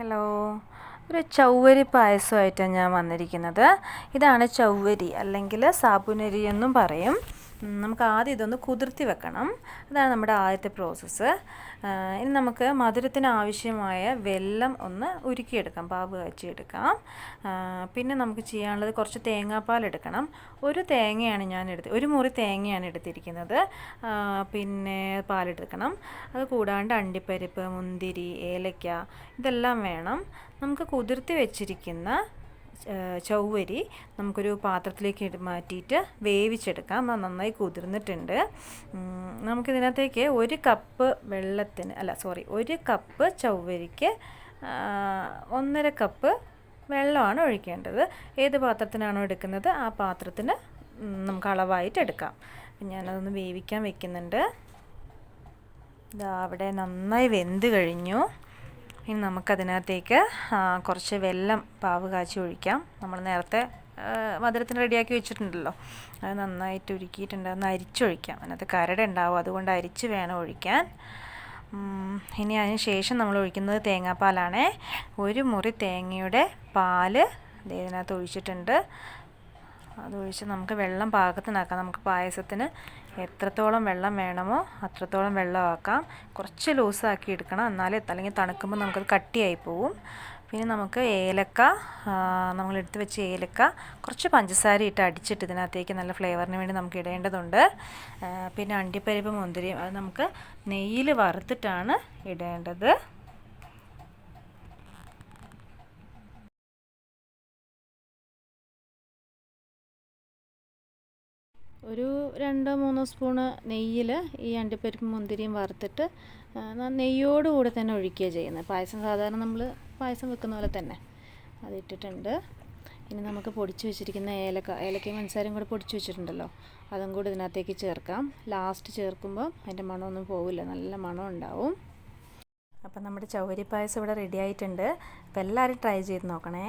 Hello. ഒരു ചൗവരി പായസമായിട്ടാണ് ഞാൻ വന്നിരിക്കുന്നത്. ഇതാണ് ചൗവരി അല്ലെങ്കിൽ സാബുനരി എന്നും പറയും. നമുക്ക് ആദ്യം ഇതൊന്ന് കുതിർത്തി വെക്കണം. അതാണ് നമ്മുടെ ആദ്യത്തെ പ്രോസസ്സ് ഇനി നമുക്ക് മധുരത്തിന് ആവശ്യമായ വെല്ലം ഒന്ന് ഉരുക്കിയെടുക്കാം പാവ് കാച്ചിയെടുക്കാം. പിന്നെ നമുക്ക് ചെയ്യാനുള്ളത് കുറച്ച് തേങ്ങാപ്പാൽ എടുക്കണം. ഒരു തേങ്ങയാണ് ഞാൻ എടുത്ത് ഒരു മുറി തേങ്ങയാണ് എടുത്തിരിക്കുന്നത്. പിന്നെ പാലെടുക്കണം അത് കൂടാണ്ട് അണ്ടിപ്പരിപ്പ് മുന്തിരി ഏലക്ക ഇതെല്ലാം വേണം. നമുക്ക് കുതിർത്തി വെച്ചിരിക്കുന്ന ചൗവരി നമുക്കൊരു പാത്രത്തിലേക്ക് മാറ്റിയിട്ട് വേവിച്ചെടുക്കാം. അത് നന്നായി കുതിർന്നിട്ടുണ്ട്. നമുക്കിതിനകത്തേക്ക് ഒരു കപ്പ് വെള്ളത്തിന് അല്ല സോറി ഒരു കപ്പ് ചൗവരിക്ക് ഒന്നര കപ്പ് വെള്ളമാണ് ഒഴിക്കേണ്ടത്. ഏത് പാത്രത്തിനാണോ എടുക്കുന്നത് ആ പാത്രത്തിന് നമുക്ക് അളവായിട്ട് എടുക്കാം. ഞാനതൊന്ന് വേവിക്കാൻ വെക്കുന്നുണ്ട്. ഇതാ അവിടെ നന്നായി വെന്ത് കഴിഞ്ഞു. ഇനി നമുക്കതിനകത്തേക്ക് കുറച്ച് വെല്ലം പാവ് കാച്ചി ഒഴിക്കാം. നമ്മൾ നേരത്തെ മധുരത്തിന് റെഡിയാക്കി വെച്ചിട്ടുണ്ടല്ലോ. അത് നന്നായിട്ട് ഉരുക്കിയിട്ടുണ്ട്. ഒന്ന് അരിച്ചൊഴിക്കാം. അതിനകത്ത് കരട് ഉണ്ടാവും. അതുകൊണ്ട് അരിച്ച് വേണം ഒഴിക്കാൻ. ഇനി അതിന് ശേഷം നമ്മൾ ഒഴിക്കുന്നത് തേങ്ങാപ്പാലാണേ. ഒരു മുറി തേങ്ങയുടെ പാൽ ഇതിനകത്ത് ഒഴിച്ചിട്ടുണ്ട്. അതൊഴിച്ച് നമുക്ക് വെള്ളം പാകത്തിനാക്കാം നമുക്ക് പായസത്തിന് എത്രത്തോളം വെള്ളം വേണമോ അത്രത്തോളം വെള്ളമാക്കാം കുറച്ച് ലൂസാക്കി എടുക്കണം. എന്നാലേ അല്ലെങ്കിൽ തണുക്കുമ്പോൾ നമുക്കത് കട്ടിയായി പോവും. പിന്നെ നമുക്ക് ഏലക്ക നമ്മൾ എടുത്ത് വെച്ച ഏലക്ക കുറച്ച് പഞ്ചസാര ഇട്ട് അടിച്ചിട്ട് ഇതിനകത്തേക്ക് നല്ല ഫ്ലേവറിന് വേണ്ടി നമുക്ക് ഇടേണ്ടതുണ്ട്. പിന്നെ അണ്ടിപ്പരിപ്പ് മുന്തിരിയും അത് നമുക്ക് നെയ്യിൽ വറുത്തിട്ടാണ് ഇടേണ്ടത്. ഒരു രണ്ടോ മൂന്നോ സ്പൂണ് നെയ്യിൽ ഈ അണ്ടിപ്പരിപ്പും മുന്തിരിയും വറുത്തിട്ട് നെയ്യോടുകൂടെ തന്നെ ഒഴിക്കുക ചെയ്യുന്നത്. പായസം സാധാരണ നമ്മൾ പായസം വെക്കുന്ന പോലെ തന്നെ അതിട്ടിട്ടുണ്ട്. ഇനി നമുക്ക് പൊടിച്ചു വെച്ചിരിക്കുന്ന ഏലക്ക ഏലക്കയും പഞ്ചസാരയും കൂടെ പൊടിച്ചു വെച്ചിട്ടുണ്ടല്ലോ അതും കൂടി ഇതിനകത്തേക്ക് ചേർക്കാം. ലാസ്റ്റ് ചേർക്കുമ്പോൾ അതിന്റെ മണമൊന്നും പോവില്ല നല്ല മണം ഉണ്ടാവും. അപ്പം നമ്മുടെ ചൗരി പായസം ഇവിടെ റെഡി ആയിട്ടുണ്ട്. അപ്പോൾ എല്ലാവരും ട്രൈ ചെയ്ത് നോക്കണേ.